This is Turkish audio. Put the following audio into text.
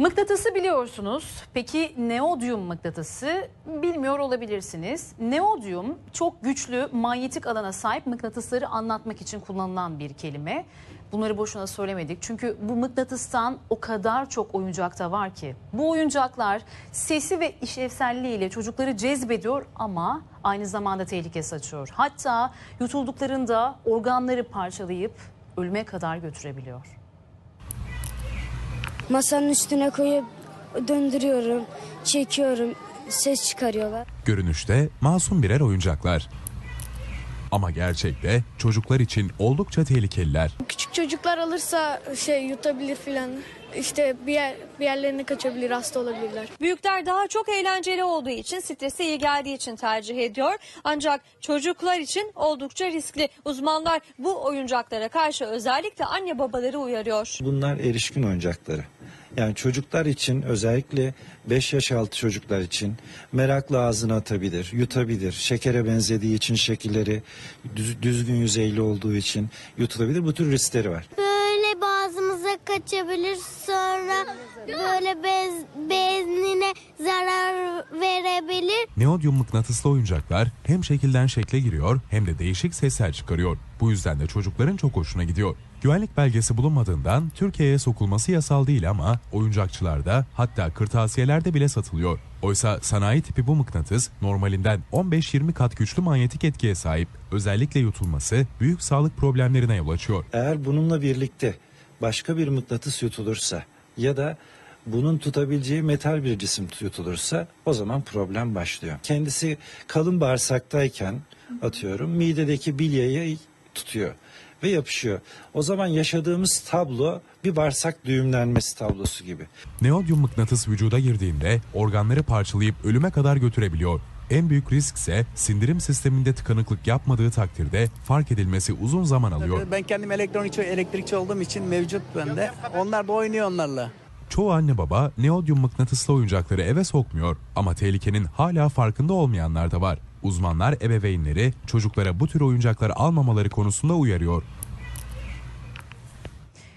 Mıknatısı biliyorsunuz. Peki neodyum mıknatısı bilmiyor olabilirsiniz. Neodyum çok güçlü manyetik alana sahip mıknatısları anlatmak için kullanılan bir kelime. Bunları boşuna söylemedik. Çünkü bu mıknatıstan o kadar çok oyuncakta var ki. Bu oyuncaklar sesi ve işlevselliğiyle çocukları cezbediyor ama aynı zamanda tehlike saçıyor. Hatta yutulduklarında organları parçalayıp ölüme kadar götürebiliyor. Masanın üstüne koyup döndürüyorum, çekiyorum, ses çıkarıyorlar. Görünüşte masum birer oyuncaklar. Ama gerçekte çocuklar için oldukça tehlikeliler. Küçük çocuklar alırsa şey yutabilir filan. İşte bir, yer, bir yerlerine kaçabilir, hasta olabilirler. Büyükler daha çok eğlenceli olduğu için, strese iyi geldiği için tercih ediyor. Ancak çocuklar için oldukça riskli. Uzmanlar bu oyuncaklara karşı özellikle anne babaları uyarıyor. Bunlar erişkin oyuncakları. Yani çocuklar için özellikle 5 yaş altı çocuklar için merakla ağzına atabilir, yutabilir. Şekere benzediği için şekilleri düz- düzgün yüzeyli olduğu için yutulabilir. Bu tür riskleri var. Böyle boğazımıza kaçabilir sonra böyle bez, beznine zarar verebilir. Neodyum mıknatıslı oyuncaklar hem şekilden şekle giriyor hem de değişik sesler çıkarıyor. Bu yüzden de çocukların çok hoşuna gidiyor. Güvenlik belgesi bulunmadığından Türkiye'ye sokulması yasal değil ama oyuncakçılarda hatta kırtasiyelerde bile satılıyor. Oysa sanayi tipi bu mıknatıs normalinden 15-20 kat güçlü manyetik etkiye sahip. Özellikle yutulması büyük sağlık problemlerine yol açıyor. Eğer bununla birlikte başka bir mıknatıs yutulursa ya da bunun tutabileceği metal bir cisim yutulursa o zaman problem başlıyor. Kendisi kalın bağırsaktayken atıyorum midedeki bilyayı tutuyor ve yapışıyor. O zaman yaşadığımız tablo bir bağırsak düğümlenmesi tablosu gibi. Neodyum mıknatıs vücuda girdiğinde organları parçalayıp ölüme kadar götürebiliyor. En büyük risk ise sindirim sisteminde tıkanıklık yapmadığı takdirde fark edilmesi uzun zaman alıyor. Ben kendim elektronikçi, elektrikçi olduğum için mevcut bende. Onlar da oynuyor onlarla. Çoğu anne baba neodyum mıknatıslı oyuncakları eve sokmuyor ama tehlikenin hala farkında olmayanlar da var. Uzmanlar ebeveynleri çocuklara bu tür oyuncaklar almamaları konusunda uyarıyor.